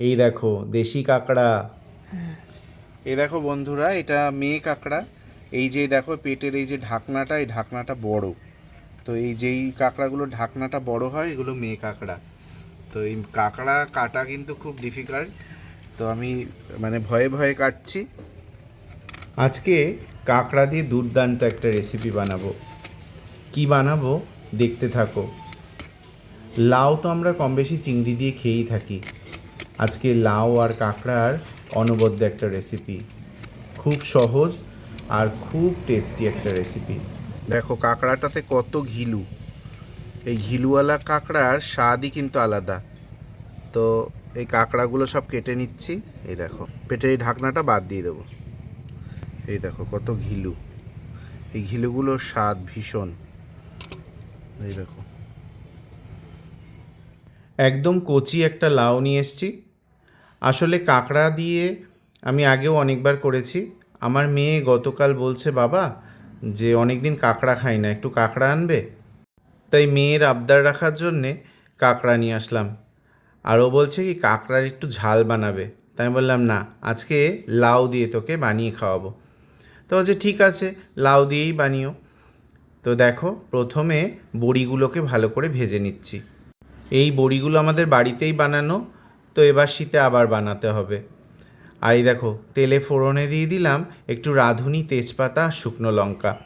এই দেখো, দেশি কাঁকড়া। এই দেখো বন্ধুরা, এটা মেয়ে কাঁকড়া। এই যে দেখো পেটের এই যে ঢাকনাটা, এই ঢাকনাটা বড়। তো এই যেই কাঁকড়াগুলো ঢাকনাটা বড় হয়, এগুলো মেয়ে কাঁকড়া। তো এই কাঁকড়া কাটা কিন্তু খুব ডিফিকাল্ট তো আমি মানে ভয়ে ভয়ে কাটছি। আজকে কাঁকড়া দিয়ে দুর্দান্ত একটা রেসিপি বানাবো। কি বানাবো? দেখতে থাকো। লাউ তো আমরা কম বেশি চিংড়ি দিয়ে খেয়েই থাকি। আজকে লাউ আর কাঁকড়ার অনবদ্য একটা রেসিপি খুব সহজ আর খুব টেস্টি একটা রেসিপি দেখো, কাঁকড়াটাতে কত ঘিলু। এই ঘিলুওয়ালা কাঁকড়ার স্বাদই কিন্তু আলাদা। তো এই কাঁকড়াগুলো সব কেটে নিচ্ছি। এই দেখো পেটের এই ঢাকনাটা বাদ দিয়ে দেবো। এই দেখো, কত ঘিলু। এই ঘিলুগুলোর স্বাদ ভীষণ। এই দেখো। একদম কচি একটা লাউ নিয়ে এসছি। আসলে কাঁকড়া দিয়ে আমি আগেও অনেকবার করেছি। আমার মেয়ে গতকাল বলছে, বাবা, যে অনেক দিন কাঁকড়া খাই না, একটু কাঁকড়া আনবে? তাই মেয়ের আবদার রাখার জন্যে কাঁকড়া নিয়ে আসলাম। আর ও বলছে কি, কাঁকড়ার একটু ঝাল বানাবে। তাই আমি বললাম, না, আজকে লাউ দিয়ে তোকে বানিয়ে খাওয়াবো। তো বলছে, ঠিক আছে, লাউ দিয়েই বানিও। তো দেখো, প্রথমে বড়িগুলোকে ভালো করে ভেজে নিচ্ছি। এই বড়িগুলো আমাদের বাড়িতেই বানানো। তো এবার শীতে আবার বানাতে হবে। আর এই দেখো, তেলে ফোড়নে দিয়ে দিলাম একটু রাঁধুনি, তেজপাতা, শুকনো লঙ্কা।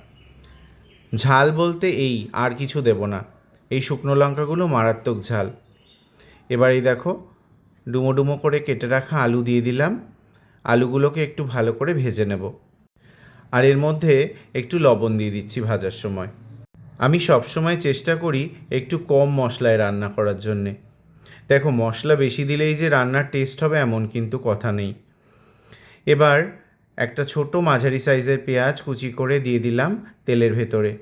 ঝাল বলতে এই, আর কিছু দেব না। এই শুকনো লঙ্কাগুলো মারাত্মক ঝাল। এবার এই দেখো, ডুমো ডুমো করে কেটে রাখা আলু দিয়ে দিলাম। আলুগুলোকে একটু ভালো করে ভেজে নেব। আর এর মধ্যে একটু লবণ দিয়ে দিচ্ছি ভাজার সময়। আমি সবসময় চেষ্টা করি একটু কম মশলায় রান্না করার জন্যে। দেখো, মশলা বেশি দিলেই যে রান্নার টেস্ট হবে এমন কিন্তু কথা নেই। এবার একটা ছোট মাঝারি সাইজের পেঁয়াজ কুচি করে দিয়ে দিলাম তেলের ভেতরে।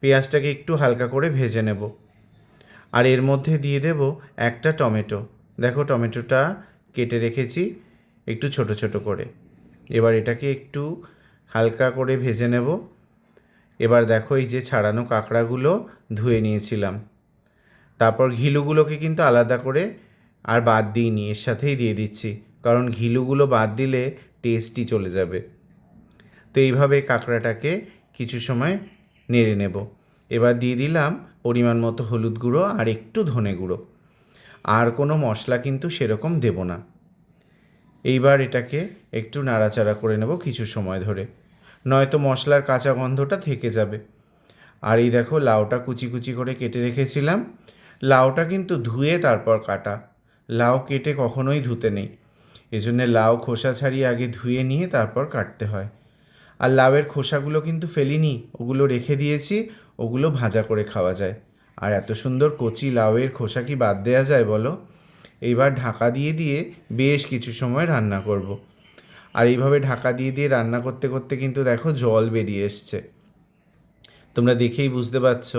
পেঁয়াজটাকে একটু হালকা করে ভেজে নেব। আর এর মধ্যে দিয়ে দেব একটা টমেটো। দেখো, টমেটোটা কেটে রেখেছি একটু ছোট ছোট করে। এবার এটাকে একটু হালকা করে ভেজে নেব। এবার দেখো, এই যে ছাড়ানো কাঁকড়াগুলো ধুয়ে নিয়েছিলাম। তারপর ঘিলুগুলোকে কিন্তু আলাদা করে আর বাদ দিইনি এর সাথেই দিয়ে দিচ্ছি। কারণ ঘিলুগুলো বাদ দিলে টেস্টই চলে যাবে। তো এইভাবে কাঁকড়াটাকে কিছু সময় নেড়ে নেব। এবার দিয়ে দিলাম পরিমাণ মতো হলুদ গুঁড়ো আর একটু ধনে গুঁড়ো। আর কোনো মশলা কিন্তু সেরকম দেব না। এইবার এটাকে একটু নাড়াচাড়া করে নেব কিছু সময় ধরে। নয়তো মশলার কাঁচা গন্ধটা থেকে যাবে। আর এই দেখো লাউটা কুচি কুচি করে কেটে রেখেছিলাম। লাউটা কিন্তু ধুয়ে তারপর কাটা। লাউ কেটে কখনোই ধুতে নেই। এজন্যে লাউ খোসা ছাড়িয়ে আগে ধুয়ে নিয়ে তারপর কাটতে হয়। আর লাউয়ের খোসাগুলো কিন্তু ফেলিনি, ওগুলো রেখে দিয়েছি, ওগুলো ভাজা করে খাওয়া যায়। আর এত সুন্দর কচি লাউয়ের খোসা কি বাদ দেওয়া যায় বলো? এইবার ঢাকা দিয়ে দিয়ে বেশ কিছু সময় রান্না করব। আর এইভাবে ঢাকা দিয়ে দিয়ে রান্না করতে করতে কিন্তু দেখো জল বেরিয়ে এসছে। তোমরা দেখেই বুঝতে পারছ।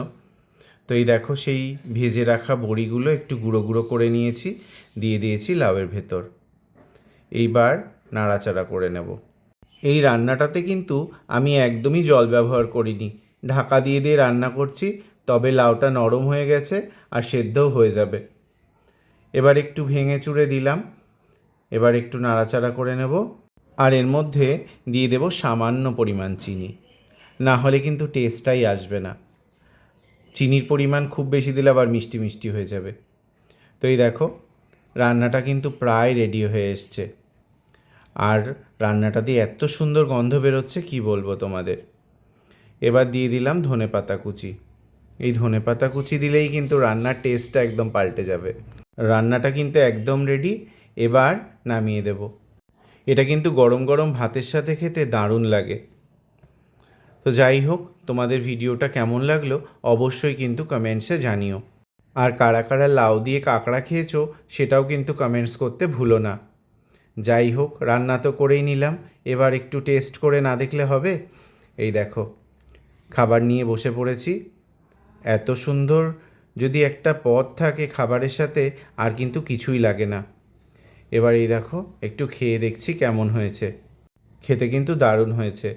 তো এই দেখো সেই ভেজে রাখা বড়িগুলো একটু গুঁড়ো গুঁড়ো করে নিয়েছি, দিয়ে দিয়েছি লাউয়ের ভেতর। এইবার নাড়াচাড়া করে নেব। এই রান্নাটাতে কিন্তু আমি একদমই জল ব্যবহার করিনি। ঢাকা দিয়ে দিয়ে রান্না করছি, তবে লাউটা নরম হয়ে গেছে আর সেদ্ধও হয়ে যাবে। এবার একটু ভেঙে চুড়ে দিলাম। এবার একটু নাড়াচাড়া করে নেব। আর এর মধ্যে দিয়ে দেব সামান্য পরিমাণ চিনি। না হলে কিন্তু টেস্টটাই আসবে না। চিনির পরিমাণ খুব বেশি দিলে আবার মিষ্টি মিষ্টি হয়ে যাবে। তো এই দেখো, রান্নাটা কিন্তু প্রায় রেডি হয়ে এসছে। আর রান্নাটা দিয়ে এত সুন্দর গন্ধ বেরোচ্ছে, কি বলব তোমাদের? এবার দিয়ে দিলাম ধনে পাতা কুচি। এই ধনে পাতা কুচি দিলেই কিন্তু রান্নার টেস্টটা একদম পাল্টে যাবে। রান্নাটা কিন্তু একদম রেডি এবার নামিয়ে দেব। এটা কিন্তু গরম গরম ভাতের সাথে খেতে দারুণ লাগে। তো যাই হোক, তোমাদের ভিডিওটা কেমন লাগল অবশ্যই কিন্তু কমেন্টসে জানিও। আর কারা কারা লাউ দিয়ে কাঁকড়া খেয়েছো সেটাও কিন্তু কমেন্টস করতে ভুলো না। যাই হোক, রান্না তো করেই নিলাম, এবার একটু টেস্ট করে না দেখলে হবে? এই দেখো, খাবার নিয়ে বসে পড়েছি। এত সুন্দর যদি একটা পদ থাকে খাবারের সাথে, আর কিন্তু কিছুই লাগে না। এবার এই দেখো, একটু খেয়ে দেখছি কেমন হয়েছে। খেতে কিন্তু দারুণ হয়েছে।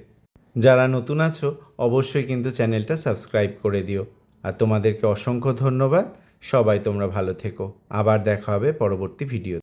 যারা নতুন আছো, অবশ্যই কিন্তু চ্যানেলটা সাবস্ক্রাইব করে দিও। আর তোমাদেরকে অসংখ্য ধন্যবাদ। সবাই তোমরা ভালো থেকো। আবার দেখা হবে পরবর্তী ভিডিও